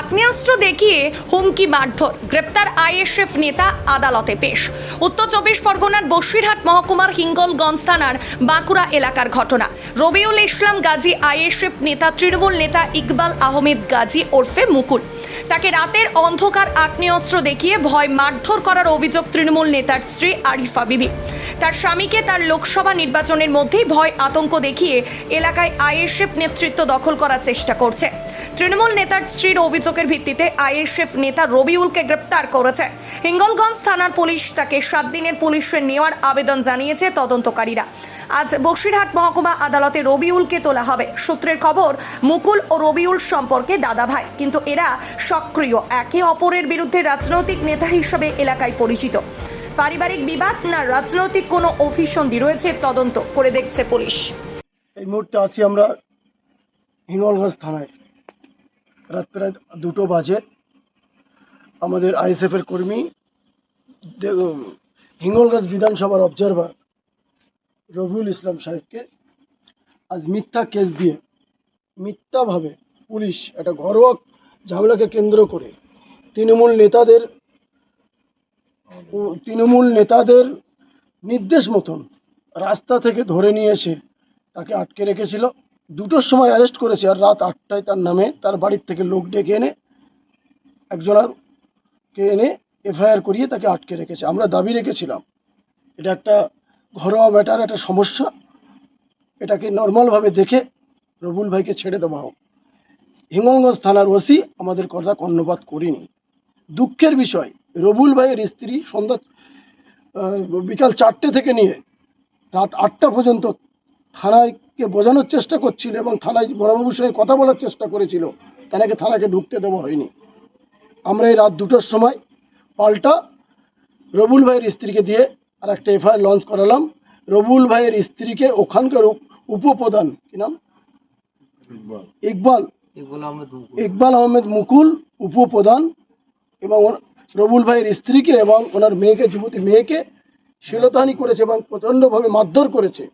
আগ্নেয়াস্ত্র দেখিয়ে হুমকি মারধর। গ্রেপ্তার আইএসএফ নেতা আদালতে পেশ। উত্তর চব্বিশ পরগনার বসিরহাট মহকুমার হিঙ্গলগঞ্জ থানার বাঁকুড়া এলাকার ঘটনা। রবিউল ইসলাম গাজী, আইএসএফ নেতা তৃণমূল নেতা ইকবাল আহমেদ গাজী ওরফে মুকুল। তাকে রাতের অন্ধকার আগ্নেয়াস্ত্র দেখিয়ে ভয় মারধর করার অভিযোগ তৃণমূল নেতার স্ত্রী আরিফা বিবি। তার স্বামীকে তার লোকসভা নির্বাচনের মধ্যেই ভয় আতঙ্ক দেখিয়ে এলাকায় আইএসএফ নেতৃত্ব দখল করার চেষ্টা করছে। তৃণমূল নেতার স্ত্রীর অভিযোগের ভিত্তিতে আইএসএফ নেতা রবিউলকে গ্রেপ্তার করেছে। হিঙ্গলগঞ্জ থানার পুলিশ তাকে সাত দিনের পুলিশে নেওয়ার আবেদন জানিয়েছে তদন্তকারীরা। আজ বসিরহাট মহকুমা আদালতে রবিউলকে তোলা হবে। সূত্রের খবর, মুকুল ও রবিউল সম্পর্কে দাদা ভাই কিন্তু এরা সক্রিয়। একে অপরের বিরুদ্ধে রাজনৈতিক নেতা হিসেবে এলাকায় পরিচিত। পারিবারিক বিবাদ না রাজনৈতিক কোনো অভিসন্ধি রয়েছে? তদন্ত করে দেখছে পুলিশ। এই মুহূর্তে আছি আমরা হিঙ্গলগঞ্জ থানায়। রাত প্রায় দুটো বাজে। আমাদের আইএসএফের কর্মী হিঙ্গলগঞ্জ বিধানসভার অবজারভার রবিউল ইসলাম সাহেবকে আজ মিথ্যা কেস দিয়ে মিথ্যাভাবে পুলিশ একটা ঘরোয়া ঝামেলাকে কেন্দ্র করে তৃণমূল নেতাদের তৃণমূল নেতাদের নির্দেশ মতন রাস্তা থেকে ধরে নিয়ে এসে তাকে আটকে রেখেছিল। দুটোর সময় অ্যারেস্ট করেছে আর রাত আটটায় তার নামে তার বাড়ির থেকে লোক ডেকে এনে একজনের কে এনে এফআইআর করিয়ে তাকে আটকে রেখেছে। আমরা দাবি রেখেছিলাম, এটা একটা ঘরোয়া ম্যাটার একটা সমস্যা। এটাকে নর্মালভাবে দেখে রবুল ভাইকে ছেড়ে দেওয়া হোক। হিঙ্গলগঞ্জ থানার ওসি আমাদের কথা কর্ণপাত করিনি। দুঃখের বিষয় রবুল ভাইয়ের স্ত্রী সন্ধ্যা বিকাল চারটে থেকে নিয়ে রাত আটটা পর্যন্ত থানাকে বোঝানোর চেষ্টা করছিল এবং থানায় বড়বাবুর সঙ্গে কথা বলার চেষ্টা করেছিল। তাকে থানাকে ঢুকতে দেওয়া হয়নি। আমরা এই রাত দুটোর সময় পাল্টা রবুল ভাইয়ের স্ত্রীকে দিয়ে আর একটা এফআইআর লঞ্চ করালাম। রবুল ভাইয়ের স্ত্রীকে ওখানকার উপ- উপপ্রধান কি নাম? ইকবাল। ইকবাল। আহমেদ মুকুল। উপপ্রধান এবং রবুল ভাইয়ের স্ত্রীকে এবং ওনার মেয়েকে যুবতী মেয়েকে শিলতানি করেছে এবং প্রচণ্ডভাবে মারধর করেছে।